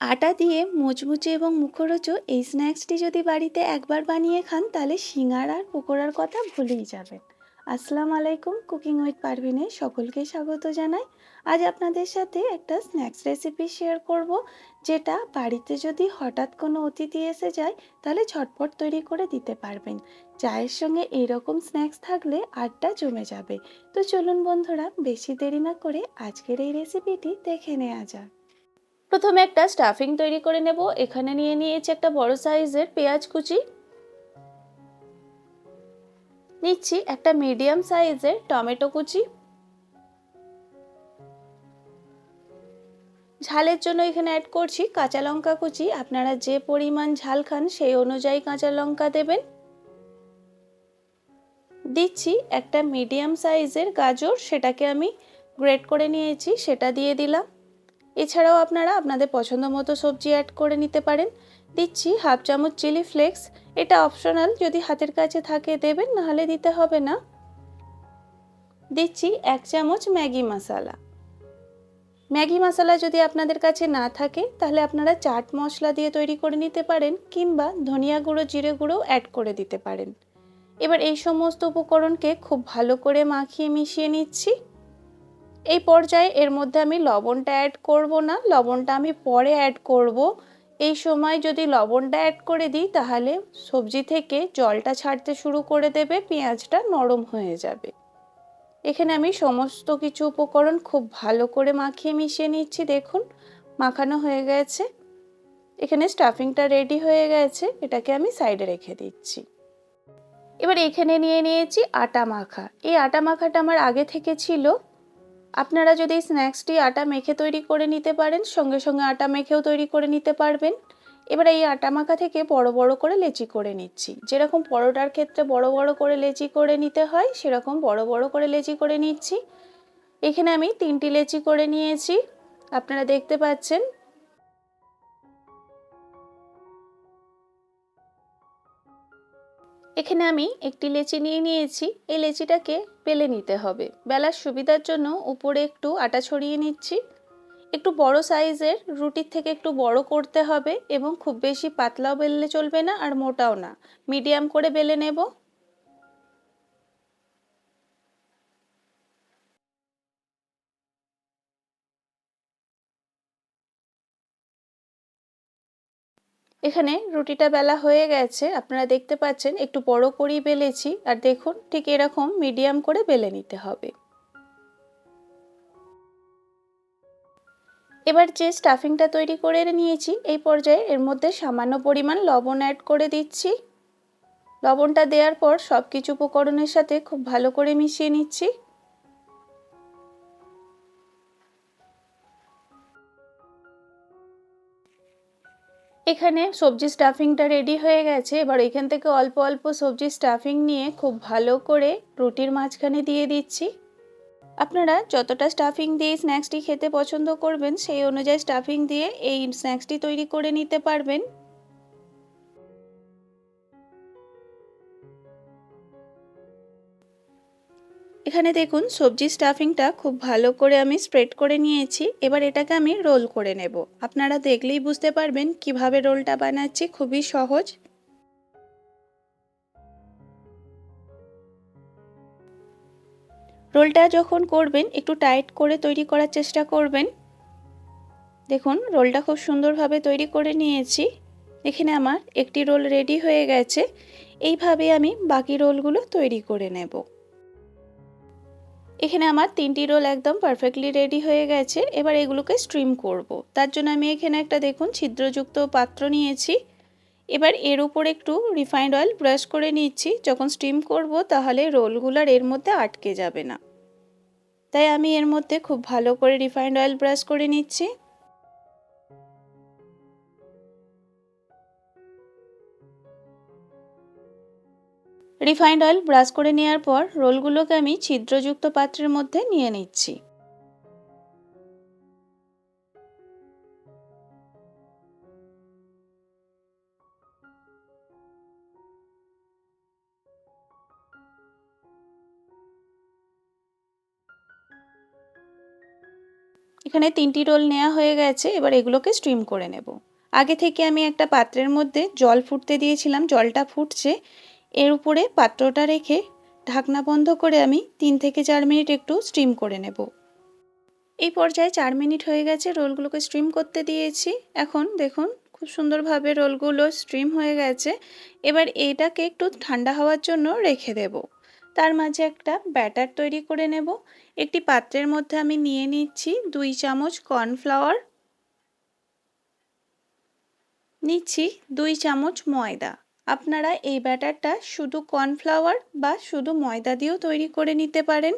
আটা দিয়ে মুচমুচে এবং মুখরোচক এই স্ন্যাক্সটি যদি বাড়িতে একবার বানিয়ে খান, তাহলে সিঙ্গার আর পকোড়ার কথা ভুলেই যাবেন। আসসালামু আলাইকুম, কুকিং উইথ পারভিনে সকলকে স্বাগত জানাই। আজ আপনাদের সাথে একটা স্ন্যাক্স রেসিপি শেয়ার করব, যেটা বাড়িতে যদি হঠাৎ কোনো অতিথি এসে যায়, তাহলে ঝটপট তৈরি করে দিতে পারবেন। চায়ের সঙ্গে এইরকম স্ন্যাক্স থাকলে আড্ডা জমে যাবে। তো চলুন বন্ধুরা, বেশি দেরি না করে আজকের এই রেসিপিটি দেখে নেওয়া যাক। প্রথমে একটা স্টাফিং তৈরি করে নেব। এখানে নিয়ে নিয়েছি একটা বড় সাইজের পেঁয়াজ কুচি। নিচ্ছি একটা মিডিয়াম সাইজের টমেটো কুচি। ঝালের জন্য এখানে অ্যাড করছি কাঁচা লঙ্কা কুচি। আপনারা যে পরিমাণ ঝাল খান সেই অনুযায়ী কাঁচা লঙ্কা দেবেন। দিচ্ছি একটা মিডিয়াম সাইজের গাজর, সেটাকে আমি গ্রেট করে নিয়েছি, সেটা দিয়ে দিলাম। এছাড়াও আপনারা আপনাদের পছন্দ মতো সবজি অ্যাড করে নিতে পারেন। দিচ্ছি হাফ চামচ চিলি ফ্লেক্স এটা অপশনাল যদি হাতের কাছে থাকে দেবেন, নাহলে দিতে হবে না। দিচ্ছি এক চামচ ম্যাগি মশলা। ম্যাগি মশলা যদি আপনাদের কাছে না থাকে, তাহলে আপনারা চাট মশলা দিয়ে তৈরি করে নিতে পারেন, কিংবা ধনিয়া গুঁড়ো, জিরে গুঁড়ো অ্যাড করে দিতে পারেন। এবার এই সমস্ত উপকরণকে খুব ভালো করে মাখিয়ে মিশিয়ে নিচ্ছি। এই পর্যায়ে এর মধ্যে আমি লবণটা অ্যাড করব না, লবণটা আমি পরে অ্যাড করব। এই সময় যদি লবণটা অ্যাড করে দিই, তাহলে সবজি থেকে জলটা ছাড়তে শুরু করে দেবে, পেঁয়াজটা নরম হয়ে যাবে। এখানে আমি সমস্ত কিছু উপকরণ খুব ভালো করে মাখিয়ে মিশিয়ে নিচ্ছি, দেখুন, মাখানো হয়ে গেছে। এখানে স্টাফিংটা রেডি হয়ে গেছে, এটাকে আমি সাইডে রেখে দিচ্ছি। এবার এখানে নিয়ে নিয়েছি আটা মাখা। এই আটা মাখাটা আমার আগে থেকে ছিল আপনারা যদি স্ন্যাক্সটি আটা মেখে তৈরি করে নিতে পারেন, সঙ্গে সঙ্গে আটা মেখেও তৈরি করে নিতে পারবেন। এবার এই আটা মাখা থেকে বড় বড় করে লেচি করে নিচ্ছি। যেরকম পরোটার ক্ষেত্রে বড় বড় করে লেচি করে নিতে হয়, সেরকম বড় বড় করে লেচি করে নিচ্ছি। এখানে আমি তিনটি লেচি করে নিয়েছি। আপনারা দেখতে পাচ্ছেন এখানে আমি একটি লেচি নিয়ে নিয়েছি। এই লেচিটাকে পেলে নিতে হবে। বেলার সুবিধার জন্য উপরে একটু আটা ছড়িয়ে নিচ্ছি। একটু বড় সাইজের রুটির থেকে একটু বড় করতে হবে এবং খুব বেশি পাতলাও বেললে চলবে না আর মোটাও না। মিডিয়াম করে বেলে নেব। এখানে রুটিটা বেলা হয়ে গেছে, আপনারা দেখতে পাচ্ছেন একটু বড় করেই বেলেছি, আর দেখুন ঠিক এরকম মিডিয়াম করে বেলে নিতে হবে। এবার যে স্টাফিংটা তৈরি করে নিয়েছি, এই পর্যায়ে এর মধ্যে সামান্য পরিমাণ লবণ অ্যাড করে দিচ্ছি। লবণটা দেওয়ার পর সব কিছু উপকরণের সাথে খুব ভালো করে মিশিয়ে নিচ্ছি। এখানে সবজি স্টাফিংটা রেডি হয়ে গেছে। এবার এখান থেকে অল্প অল্প সবজি স্টাফিং নিয়ে খুব ভালো করে রুটির মাঝখানে দিয়ে দিচ্ছি। আপনারা যতটা স্টাফিং দিয়ে স্ন্যাক্সটি খেতে পছন্দ করবেন, সেই অনুযায়ী স্টাফিং দিয়ে এই স্ন্যাক্সটি তৈরি করে নিতে পারবেন। এখানে দেখুন, সবজি স্টাফিংটা খুব ভালো করে আমি স্প্রেড করে নিয়েছি। এবার এটাকে আমি রোল করে নেব। আপনারা দেখলেই বুঝতে পারবেন কীভাবে রোলটা বানাচ্ছি, খুবই সহজ। রোলটা যখন করবেন, একটু টাইট করে তৈরি করার চেষ্টা করবেন। দেখুন রোলটা খুব সুন্দরভাবে তৈরি করে নিয়েছি। এখানে আমার একটি রোল রেডি হয়ে গেছে। এইভাবে আমি বাকি রোলগুলো তৈরি করে নেব। এখানে আমার তিনটি রোল একদম পারফেক্টলি রেডি হয়ে গেছে। এবার এগুলোকে স্ট্রিম করব। তার জন্য আমি এখানে একটা দেখুন ছিদ্রযুক্ত পাত্র নিয়েছি। এবার এর উপর একটু রিফাইন্ড অয়েল ব্রাশ করে নিচ্ছি। যখন স্টিম করব তাহলে রোলগুলার এর মধ্যে আটকে যাবে না। তাই আমি এর মধ্যে খুব ভালো করে রিফাইন্ড অয়েল ব্রাশ করে নিচ্ছি। রিফাইন্ড অয়েল ব্রাশ করে নেওয়ার পর রোলগুলোকে আমি ছিদ্রযুক্ত পাত্রের মধ্যে নিয়ে নিচ্ছি। এখানে তিনটি রোল নেওয়া হয়ে গেছে, এবার এগুলোকে স্টিম করে নেব। আগে থেকে আমি একটা পাত্রের মধ্যে জল ফুটতে দিয়েছিলাম, জলটা ফুটছে। এর উপরে পাত্রটা রেখে ঢাকনা বন্ধ করে আমি তিন থেকে চার মিনিট একটু স্টিম করে নেব। এই পর্যায়ে চার মিনিট হয়ে গেছে, রোলগুলোকে স্ট্রিম করতে দিয়েছি। এখন দেখুন, খুব সুন্দরভাবে রোলগুলো স্ট্রিম হয়ে গেছে। এবার এটাকে একটু ঠান্ডা হওয়ার জন্য রেখে দেব। তার মাঝে একটা ব্যাটার তৈরি করে নেব। একটি পাত্রের মধ্যে আমি নিয়ে নিচ্ছি দুই চামচ কর্নফ্লাওয়ার। নিচ্ছি দুই চামচ ময়দা। আপনারা এই ব্যাটারটা শুধু কর্নফ্লাওয়ার বা শুধু ময়দা দিয়েও তৈরি করে নিতে পারেন।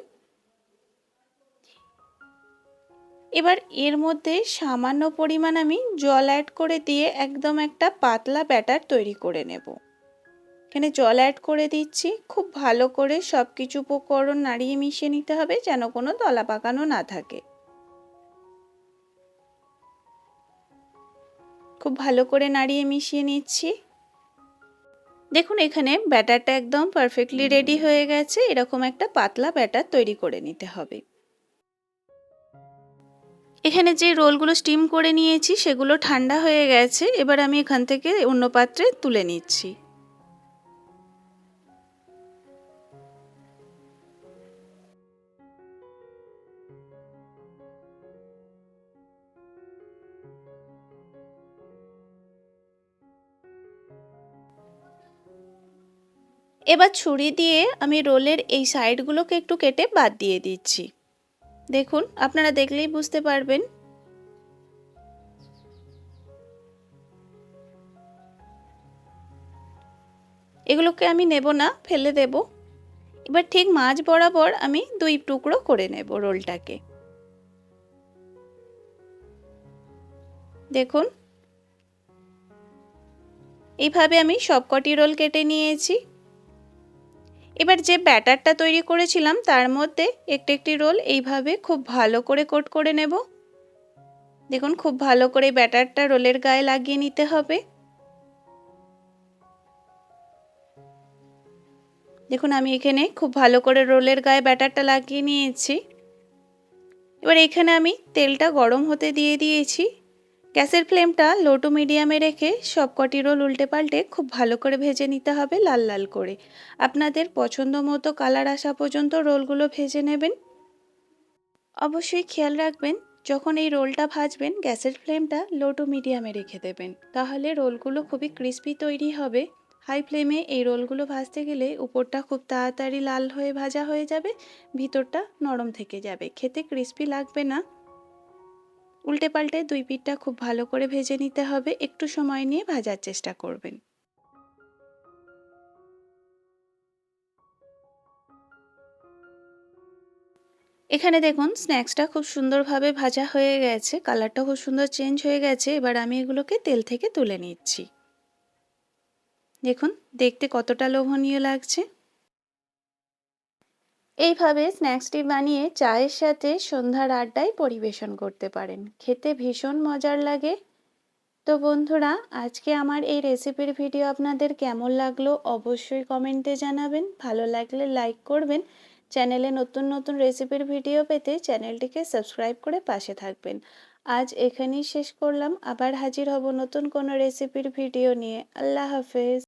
এবার এর মধ্যে সামান্য পরিমাণ আমি জল অ্যাড করে দিয়ে একদম একটা পাতলা ব্যাটার তৈরি করে নেব। এখানে জল অ্যাড করে দিচ্ছি, খুব ভালো করে সব কিছু উপকরণ নাড়িয়ে মিশিয়ে নিতে হবে যেন কোনো দলা পাকানো না থাকে। খুব ভালো করে নাড়িয়ে মিশিয়ে নিচ্ছি। দেখুন এখানে ব্যাটারটা একদম পারফেক্টলি রেডি হয়ে গেছে। এরকম একটা পাতলা ব্যাটার তৈরি করে নিতে হবে। এখানে যে রোলগুলো স্টিম করে নিয়েছি সেগুলো ঠান্ডা হয়ে গেছে। এবার আমি এখান থেকে অন্য পাত্রে তুলে নিচ্ছি। এবার ছুরি দিয়ে আমি রোলের এই সাইডগুলোকে একটু কেটে বাদ দিয়ে দিচ্ছি। দেখুন, আপনারা দেখলেই বুঝতে পারবেন। এগুলোকে আমি নেব না, ফেলে দেব। এবার ঠিক মাছ বরাবর আমি দুই টুকরো করে নেব রোলটাকে। দেখুন, এইভাবে আমি সবকটি রোল কেটে নিয়েছি। এবার যে ব্যাটারটা তৈরি করেছিলাম, তার মধ্যে একটি একটি রোল এইভাবে খুব ভালো করে কোট করে নেব। দেখুন, খুব ভালো করে ব্যাটারটা রোলের গায়ে লাগিয়ে নিতে হবে। দেখুন, আমি এখানে খুব ভালো করে রোলের গায়ে ব্যাটারটা লাগিয়ে নিয়েছি। এবার এখানে আমি তেলটা গরম হতে দিয়ে দিয়েছি। গ্যাসের ফ্লেমটা লো টু মিডিয়ামে রেখে সব কটি রোল উল্টে পাল্টে খুব ভালো করে ভেজে নিতে হবে লাল লাল করে। আপনাদের পছন্দ মতো কালার আসা পর্যন্ত রোলগুলো ভেজে নেবেন। অবশ্যই খেয়াল রাখবেন, যখন এই রোলটা ভাজবেন, গ্যাসের ফ্লেমটা লো টু মিডিয়ামে রেখে দেবেন। তাহলে রোলগুলো খুবই ক্রিস্পি তৈরি হবে। হাই ফ্লেমে এই রোলগুলো ভাজতে গেলে উপরটা খুব তাড়াতাড়ি লাল হয়ে ভাজা হয়ে যাবে, ভিতরটা নরম থেকে যাবে। খেতে ক্রিস্পি লাগবে না। উল্টে পাল্টে দুই পিঠটা খুব ভালো করে ভেজে নিতে হবে। একটু সময় নিয়ে ভাজার চেষ্টা করবেন। এখানে দেখুন, স্ন্যাক্সটা খুব সুন্দরভাবে ভাজা হয়ে গেছে, কালারটা খুব সুন্দর চেঞ্জ হয়ে গেছে। এবার আমি এগুলোকে তেল থেকে তুলে নিচ্ছি। দেখুন, দেখতে কতটা লোভনীয় লাগছে। এইভাবে স্ন্যাক্সটি বানিয়ে চায়ের সাথে সন্ধ্যার আড্ডায় পরিবেশন করতে পারেন। খেতে ভীষণ মজার লাগে। তো বন্ধুরা, আজকে আমার এই রেসিপির ভিডিও আপনাদের কেমন লাগল অবশ্যই কমেন্টে জানাবেন। ভালো লাগলে লাইক করবেন। চ্যানেলে নতুন নতুন রেসিপির ভিডিও পেতে চ্যানেলটিকে সাবস্ক্রাইব করে পাশে থাকবেন। আজ এখানেই শেষ করলাম। আবার হাজির হব নতুন কোনো রেসিপির ভিডিও নিয়ে। আল্লাহ হাফেজ।